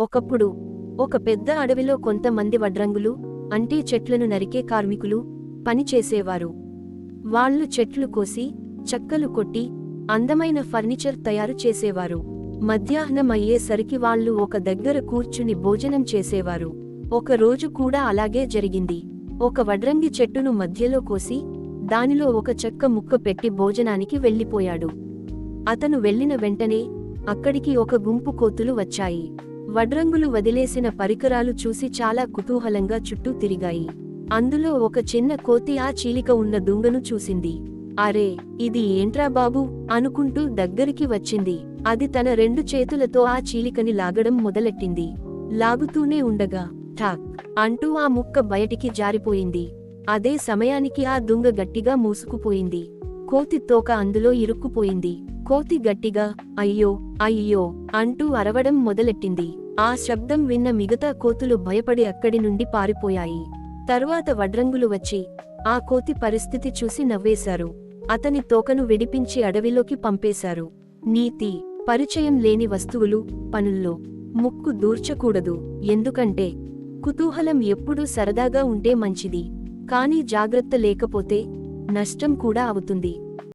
ఒకప్పుడు ఒక పెద్ద అడవిలో కొంతమంది వడ్రంగులు అంటే చెట్లను నరికే కార్మికులు పనిచేసేవారు వాళ్ళు చెట్లు కోసి చెక్కలు కొట్టి అందమైన ఫర్నిచర్ తయారు చేసేవారు. మధ్యాహ్నం అయ్యేసరికి వాళ్ళు ఒక దగ్గర కూర్చుని భోజనం చేసేవారు. ఒక రోజు కూడా అలాగే జరిగింది. ఒక వడ్రంగి చెట్టును మధ్యలో కోసి దానిలో ఒక చెక్క ముక్క పెట్టి భోజనానికి వెళ్ళిపోయాడు. అతను వెళ్ళిన వెంటనే అక్కడికి ఒక గుంపు కోతులు వచ్చాయి. వడ్రంగులు వదిలేసిన పరికరాలు చూసి చాలా కుతూహలంగా చుట్టూ తిరిగాయి. అందులో ఒక చిన్న కోతి ఆ చీలిక ఉన్న దుంగను చూసింది. అరే ఇది ఏంట్రా బాబు? అనుకుంటూ దగ్గరికి వచ్చింది. అది తన రెండు చేతులతో ఆ చీలికని లాగడం మొదలెట్టింది. లాగుతూనే ఉండగా ఠాక్ అంటూ ఆ ముక్క బయటికి జారిపోయింది. అదే సమయానికి ఆ దుంగ గట్టిగా మూసుకుపోయింది. కోతి తోక అందులో ఇరుక్కుపోయింది. కోతి గట్టిగా అయ్యో అయ్యో అంటూ అరవడం మొదలెట్టింది. ఆ శబ్దం విన్న మిగతా కోతులు భయపడి అక్కడి నుండి పారిపోయాయి. తరువాత వడ్రంగులు వచ్చి ఆ కోతి పరిస్థితి చూసి నవ్వేశారు. అతని తోకను విడిపించి అడవిలోకి పంపేశారు. నీతి పరిచయం లేని వస్తువులు పనుల్లో ముక్కు దూర్చకూడదు. ఎందుకంటే కుతూహలం ఎప్పుడూ సరదాగా ఉంటే మంచిది. కానీ జాగ్రత్త లేకపోతే నష్టం కూడా అవుతుంది.